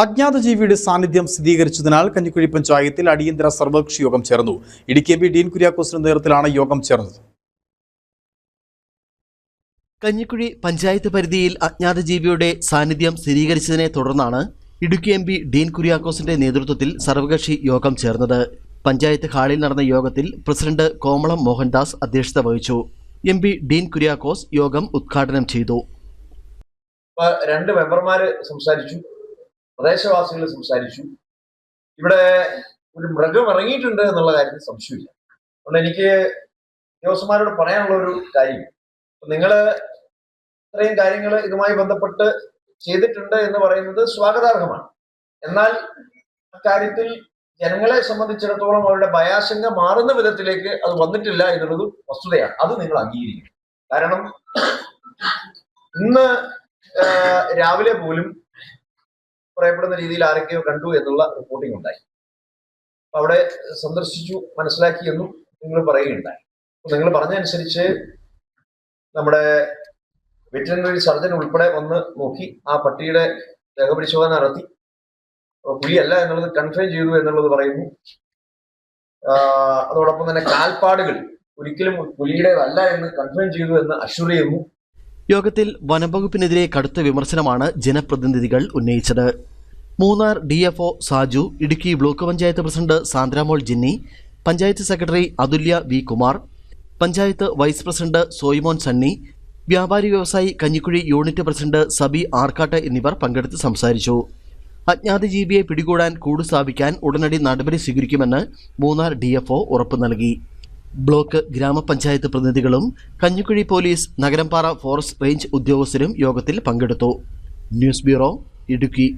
അജ്ഞാത ജീവിയുടെ സാന്നിധ്യം സ്ഥിരീകരിച്ചതിനാൽ കഞ്ഞിക്കുഴി പഞ്ചായത്തിൽ അടിയന്തര സർവകക്ഷി യോഗം ചേർന്നു. ഇടുക്കി എം പി ഡീൻ കുര്യാക്കോസിന്റെ നേതൃത്വത്തിലാണ് യോഗം ചേർന്നത്. കഞ്ഞിക്കുഴി പഞ്ചായത്ത് പരിധിയിൽ അജ്ഞാത ജീവിയുടെ സാന്നിധ്യം സ്ഥിരീകരിച്ചതിനെ തുടർന്നാണ് ഇടുക്കി എം പി ഡീൻ കുര്യാക്കോസിന്റെ നേതൃത്വത്തിൽ സർവകക്ഷി യോഗം ചേർന്നത്. പഞ്ചായത്ത് ഹാളിൽ നടന്ന യോഗത്തിൽ പ്രസിഡന്റ് കോമളം മോഹൻദാസ് അധ്യക്ഷത വഹിച്ചു. എം പി ഡീൻ കുര്യാക്കോസ് യോഗം ഉദ്ഘാടനം ചെയ്തു. ഇപ്പൊ രണ്ട് മെമ്പർമാര് സംസാരിച്ചു. പ്രദേശവാസികൾ സംസാരിച്ചു. ഇവിടെ ഒരു മൃഗം ഇറങ്ങിയിട്ടുണ്ട് എന്നുള്ള കാര്യത്തിൽ സംശയമില്ല. അതുകൊണ്ട് എനിക്ക് ഉദ്യോഗസ്ഥന്മാരോട് പറയാനുള്ള ഒരു കാര്യം. നിങ്ങൾ ഇത്രയും കാര്യങ്ങൾ ഇതുമായി ബന്ധപ്പെട്ട് ചെയ്തിട്ടുണ്ട് എന്ന് പറയുന്നത് സ്വാഗതാർഹമാണ്. എന്നാൽ അക്കാര്യത്തിൽ ജനങ്ങളെ സംബന്ധിച്ചിടത്തോളം അവരുടെ ഭയാശങ്ക മാറുന്ന വിധത്തിലേക്ക് അത് വന്നിട്ടില്ല എന്നുള്ളത് വസ്തുതയാണ്. അത് നിങ്ങൾ അംഗീകരിക്കണം. കാരണം ഇന്ന് രാവിലെ പോലും പറയപ്പെടുന്ന രീതിയിൽ ആരൊക്കെയോ കണ്ടു എന്നുള്ള റിപ്പോർട്ടിംഗ് ഉണ്ടായി. അവിടെ സന്ദർശിച്ചു മനസ്സിലാക്കി എന്നും നിങ്ങൾ പറയുകയുണ്ടായി. നിങ്ങൾ പറഞ്ഞനുസരിച്ച് നമ്മുടെ വെറ്റിനറി സർജൻ ഉൾപ്പെടെ വന്ന് നോക്കി ആ പട്ടിയുടെ ദേഹപരിശോധന നടത്തി. പുലിയല്ല എന്നുള്ളത് കൺഫേം ചെയ്തു എന്നുള്ളത് പറയുന്നു. അതോടൊപ്പം തന്നെ കാൽപ്പാടുകൾ ഒരിക്കലും പുലിയുടേതല്ല എന്ന് കൺഫേം ചെയ്തു എന്ന് അഷ്വർ ചെയ്യുന്നു. യോഗത്തിൽ വനംവകുപ്പിനെതിരെ കടുത്ത വിമർശനമാണ് ജനപ്രതിനിധികൾ ഉന്നയിച്ചത്. Munnar D F O Saju Idukki block panchayat president Sandramol Jinny panchayat secretary Athulya V Kumar panchayat vice president Soyimon Sunny വ്യാപാരി വ്യവസായി കഞ്ഞിക്കുഴി യൂണിറ്റ് പ്രസിഡന്റ് സബി ആർക്കാട്ട് എന്നിവർ പങ്കെടുത്ത് സംസാരിച്ചു. അജ്ഞാത ജീവിയെ പിടികൂടാൻ കൂട് സ്ഥാപിക്കാൻ ഉടനടി നടപടി സ്വീകരിക്കുമെന്ന് മൂന്നാർ ഡി ഉറപ്പു നൽകി. ബ്ലോക്ക് ഗ്രാമപഞ്ചായത്ത് പ്രതിനിധികളും Kanjikuzhi police Nagarampara forest range ഉദ്യോഗസ്ഥരും യോഗത്തിൽ പങ്കെടുത്തു. News bureau Idukki.